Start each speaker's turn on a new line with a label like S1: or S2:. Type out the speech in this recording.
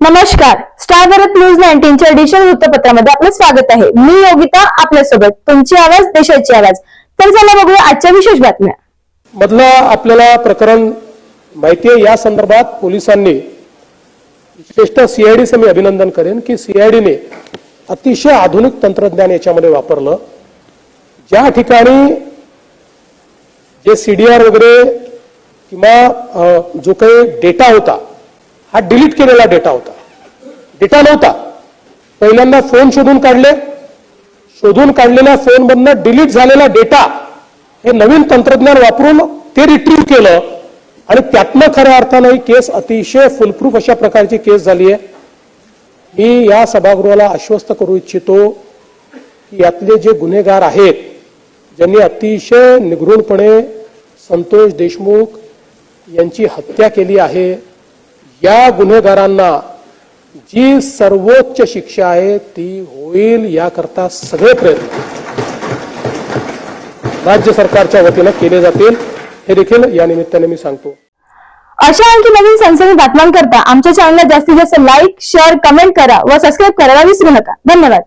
S1: नमस्कार. Star Bharat news नाईन्टीनच्या digital वृत्तपत्रामध्ये आपलं स्वागत आहे. मी योगिता आपल्यासोबत तुमची आवाज देशाची आवाज. तर चला बघूया आजच्या विशेष बातम्या.
S2: मधलं आपल्याला प्रकरण माहिती आहे. या संदर्भात पोलिसांनी विशेषतः सीआयडीचं मी अभिनंदन करेन की सीआयडीने अतिशय आधुनिक तंत्रज्ञान याच्यामध्ये वापरलं. ज्या ठिकाणी जे सीडीआर वगैरे किंवा जो काही डेटा होता हा डिलीट केलेला डेटा होता. डेटा नव्हता. पहिल्यांदा फोन शोधून काढले. शोधून काढलेल्या फोनमधनं डिलीट झालेला डेटा हे नवीन तंत्रज्ञान वापरून ते रिट्रीव्ह केलं. आणि त्यातनं खऱ्या अर्थानं ही केस अतिशय फुलप्रूफ अशा प्रकारची केस झाली आहे. मी या सभागृहाला आश्वस्त करू इच्छितो की यातले जे गुन्हेगार आहेत ज्यांनी अतिशय निगृणपणे संतोष देशमुख यांची हत्या केली आहे या गुन्हेगारांना जी सर्वोच्च शिक्षा आहे ती होईल याकरता सगळे प्रयत्न राज्य सरकारच्या वतीनं केले जातील. हे देखील या निमित्ताने मी सांगतो.
S1: अशा आणखी नवीन सनसनी बातम्यांकरता आमच्या चॅनलला जास्तीत जास्त लाईक शेअर कमेंट करा व सबस्क्राईब करायला विसरू नका. धन्यवाद.